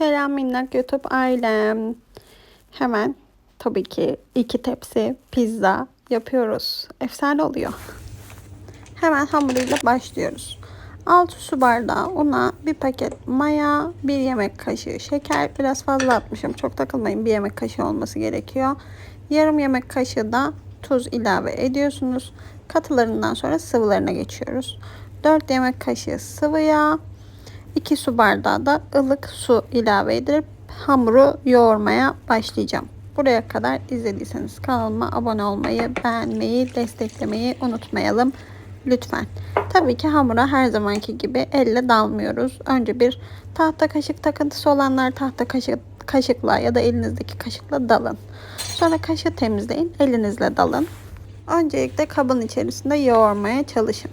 Selam minnak YouTube ailem. Hemen tabii ki iki tepsi pizza yapıyoruz. Efsane oluyor. Hemen hamuruyla başlıyoruz. 6 su bardağı una, bir paket maya, bir yemek kaşığı şeker. Biraz fazla atmışım. Çok takılmayın. Bir yemek kaşığı olması gerekiyor. Yarım yemek kaşığı da tuz ilave ediyorsunuz. Katılarından sonra sıvılarına geçiyoruz. 4 yemek kaşığı sıvı yağ, 2 su bardağı da ılık su ilave edip hamuru yoğurmaya başlayacağım. Buraya kadar izlediyseniz kanalıma abone olmayı, beğenmeyi, desteklemeyi unutmayalım. Lütfen. Tabii ki hamura her zamanki gibi elle dalmıyoruz. Önce bir tahta kaşık takıntısı olanlar tahta kaşık kaşıkla ya da elinizdeki kaşıkla dalın. Sonra kaşığı temizleyin, elinizle dalın. Öncelikle kabın içerisinde yoğurmaya çalışın.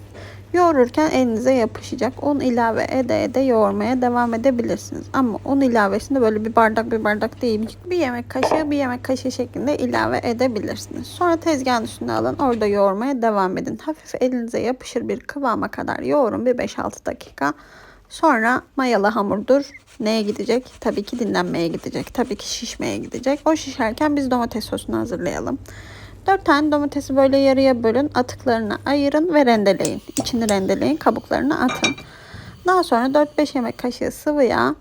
Yoğururken elinize yapışacak. Un ilave ede ede yoğurmaya devam edebilirsiniz. Ama un ilavesinde böyle bir bardak bir bardak değil. Bir yemek kaşığı bir yemek kaşığı şeklinde ilave edebilirsiniz. Sonra tezgahın üstüne alın. Orada yoğurmaya devam edin. Hafif elinize yapışır bir kıvama kadar yoğurun. Bir 5-6 dakika. Sonra mayalı hamurdur. Neye gidecek? Tabii ki dinlenmeye gidecek. Tabii ki şişmeye gidecek. O şişerken biz domates sosunu hazırlayalım. 4 tane domatesi böyle yarıya bölün. Atıklarını ayırın ve rendeleyin. İçini rendeleyin. Kabuklarını atın. Daha sonra 4-5 yemek kaşığı sıvı yağ.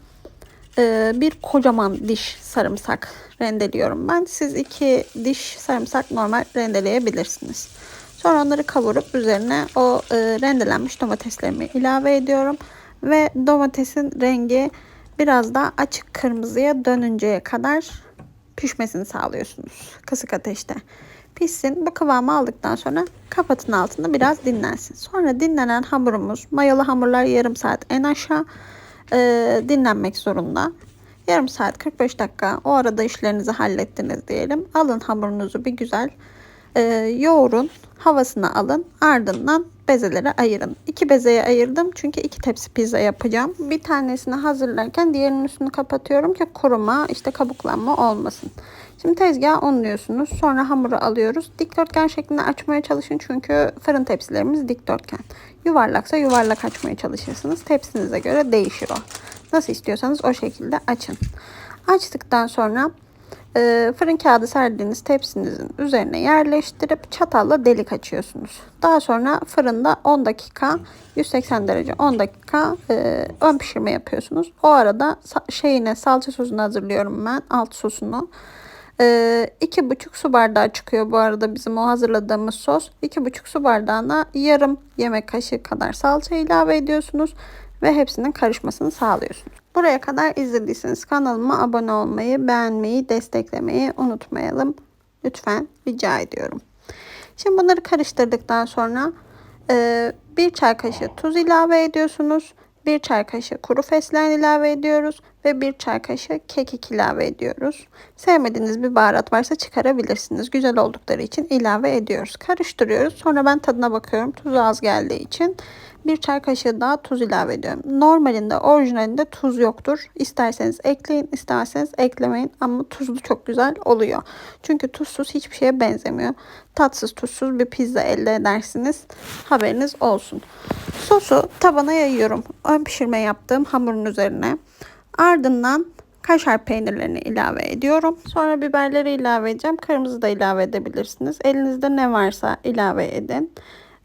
e, Bir kocaman diş sarımsak rendeliyorum ben. Siz iki diş sarımsak normal rendeleyebilirsiniz. Sonra onları kavurup üzerine o e, rendelenmiş domateslerimi ilave ediyorum. Ve domatesin rengi biraz daha açık kırmızıya dönünceye kadar pişmesini sağlıyorsunuz. Kısık ateşte pişsin. Bu kıvamı aldıktan sonra kapatın altında biraz dinlensin. Sonra dinlenen hamurumuz mayalı hamurlar yarım saat en aşağı e, dinlenmek zorunda. Yarım saat 45 dakika o arada işlerinizi hallettiniz diyelim. Alın hamurunuzu bir güzel e, yoğurun havasını alın ardından bezelere ayırın. İki bezeye ayırdım çünkü iki tepsi pizza yapacağım. Bir tanesini hazırlarken diğerinin üstünü kapatıyorum ki kuruma işte kabuklanma olmasın. Şimdi tezgahı unluyorsunuz. Sonra hamuru alıyoruz. Dikdörtgen şeklinde açmaya çalışın çünkü fırın tepsilerimiz dikdörtgen. Yuvarlaksa yuvarlak açmaya çalışırsınız. Tepsinize göre değişir o. Nasıl istiyorsanız o şekilde açın. Açtıktan sonra e, fırın kağıdı serdiğiniz tepsinizin üzerine yerleştirip çatalla delik açıyorsunuz. Daha sonra fırında 10 dakika 180 derece 10 dakika e, ön pişirme yapıyorsunuz. O arada şeyine salça sosunu hazırlıyorum ben alt sosunu. Ee, iki buçuk su bardağı çıkıyor bu arada bizim o hazırladığımız sos. iki buçuk su bardağına yarım yemek kaşığı kadar salça ilave ediyorsunuz ve hepsinin karışmasını sağlıyorsunuz. Buraya kadar izlediyseniz kanalıma abone olmayı, beğenmeyi, desteklemeyi unutmayalım. Lütfen rica ediyorum. Şimdi bunları karıştırdıktan sonra e, bir çay kaşığı tuz ilave ediyorsunuz. Bir çay kaşığı kuru fesleğen ilave ediyoruz ve bir çay kaşığı kekik ilave ediyoruz. Sevmediğiniz bir baharat varsa çıkarabilirsiniz. Güzel oldukları için ilave ediyoruz. Karıştırıyoruz. Sonra ben tadına bakıyorum. Tuzu az geldiği için bir çay kaşığı daha tuz ilave ediyorum. Normalinde orijinalinde tuz yoktur. İsterseniz ekleyin, isterseniz eklemeyin ama tuzlu çok güzel oluyor. Çünkü tuzsuz hiçbir şeye benzemiyor. Tatsız tuzsuz bir pizza elde edersiniz. Haberiniz olsun. Sosu tabana yayıyorum. Ön pişirme yaptığım hamurun üzerine. Ardından kaşar peynirlerini ilave ediyorum. Sonra biberleri ilave edeceğim. Kırmızı da ilave edebilirsiniz. Elinizde ne varsa ilave edin.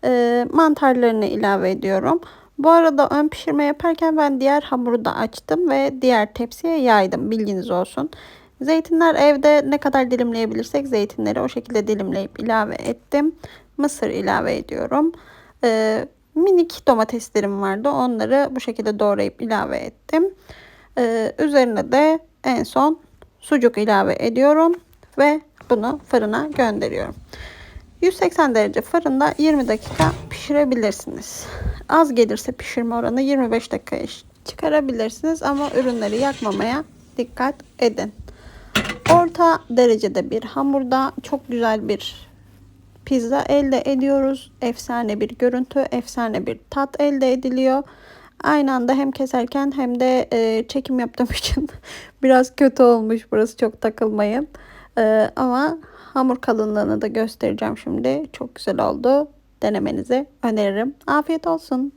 E, mantarlarını ilave ediyorum. Bu arada ön pişirme yaparken ben diğer hamuru da açtım ve diğer tepsiye yaydım. Bilginiz olsun. Zeytinler evde ne kadar dilimleyebilirsek zeytinleri o şekilde dilimleyip ilave ettim. Mısır ilave ediyorum. Ee, minik domateslerim vardı. Onları bu şekilde doğrayıp ilave ettim. Ee, üzerine de en son sucuk ilave ediyorum ve bunu fırına gönderiyorum. 180 derece fırında 20 dakika pişirebilirsiniz. Az gelirse pişirme oranı 25 dakikaya çıkarabilirsiniz ama ürünleri yakmamaya dikkat edin. Orta derecede bir hamurda çok güzel bir pizza elde ediyoruz. Efsane bir görüntü, efsane bir tat elde ediliyor. Aynı anda hem keserken hem de e, çekim yaptığım için biraz kötü olmuş. Burası çok takılmayın. E, ama hamur kalınlığını da göstereceğim şimdi. Çok güzel oldu. Denemenizi öneririm. Afiyet olsun.